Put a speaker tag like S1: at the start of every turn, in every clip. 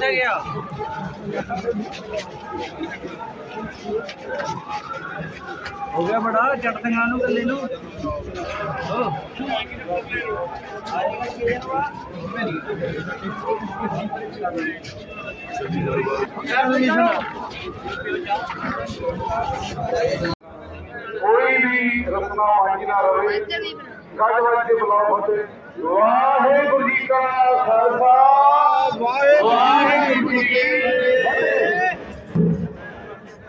S1: गया हो गया बड़ा चट
S2: तंगानू कोई भी रखना मांगी ना रहे कट वाले बुलाओ होते ਵਾਹਿਗੁਰੂ ਜੀ ਕਾ ਖਾਲਸਾ, ਵਾਹਿਗੁਰੂ ਜੀ ਕੀ ਫਤਿਹ।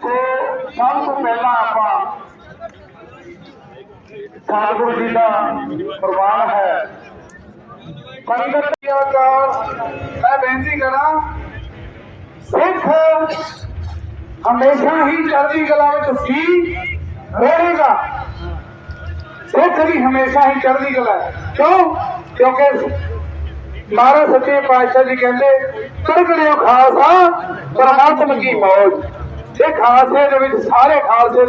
S2: ਸੋ, ਸਭ ਤੋਂ ਪਹਿਲਾਂ ਆਪਾਂ ਸਤਿਗੁਰੂ ਜੀ ਦਾ ਪ੍ਰਵਾਨ ਹੈ। ਪੰਗਤ ਦੀਆਂ ਦਾ, ਮੈਂ ਬੇਨਤੀ ਕਰਾਂ, ਸਿੱਖ ਹਮੇਸ਼ਾ ਹੀ ਚੜ੍ਹਦੀ ਕਲਾ ਵਿੱਚ ਸੀ, ਰਹੇਗਾ। ਸਿੱਖ ਵੀ ਹਮੇਸ਼ਾ ਹੀ ਚੜ੍ਹਦੀ ਕਲਾ ਹੈ। ਕਿਉਂ? ਕਿਉਂਕਿ ਮਹਾਰਾਜ ਸੱਚੇ ਪਾਤਸ਼ਾਹ ਜੀ ਕਹਿੰਦੇ ਚੜ੍ਹਕੜਿਓ ਖਾਲਸਾ, ਪਰਮਾਤਮ ਕੀ ਮੌਜ। ਇਹ ਖਾਲਸੇ ਦੇ ਵਿੱਚ ਸਾਰੇ ਖਾਲਸੇ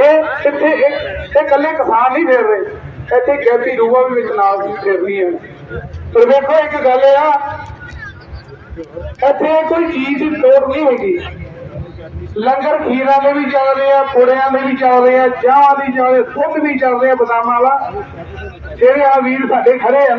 S2: ਇਹ ਇੱਥੇ ਇਹ ਇਕੱਲੇ ਕਿਸਾਨ ਨਹੀਂ ਫੇਰ ਰਹੇ। ਇੱਥੇ ਖੇਤੀ ਰੂਹਾਂ ਵੀ ਵਿੱਚ ਨਾਲ ਫੇਰਦੀਆਂ ਨੇ ਪਰ ਵੇਖੋ, ਇੱਕ ਗੱਲ ਆ, ਇੱਥੇ ਕੋਈ ਚੀਜ਼ ਤੋੜ ਨਹੀਂ ਹੈਗੀ। ਲੰਗਰ ਖੀਰਾਂ ਦੇ ਵੀ ਚੱਲ ਰਹੇ ਆ, ਪੁੜਿਆਂ ਦੇ ਵੀ ਚੱਲ ਰਹੇ ਆ, ਚਾਹਾਂ ਦੀ ਚੱਲ ਰਹੇ ਦੁੱਧ ਵੀ ਚੱਲ ਰਿਹਾ ਬਦਾਮਾਂ ਵਾਲਾ। ਜਿਹੜੇ ਆ ਵੀਰ ਸਾਡੇ ਖੜੇ ਆ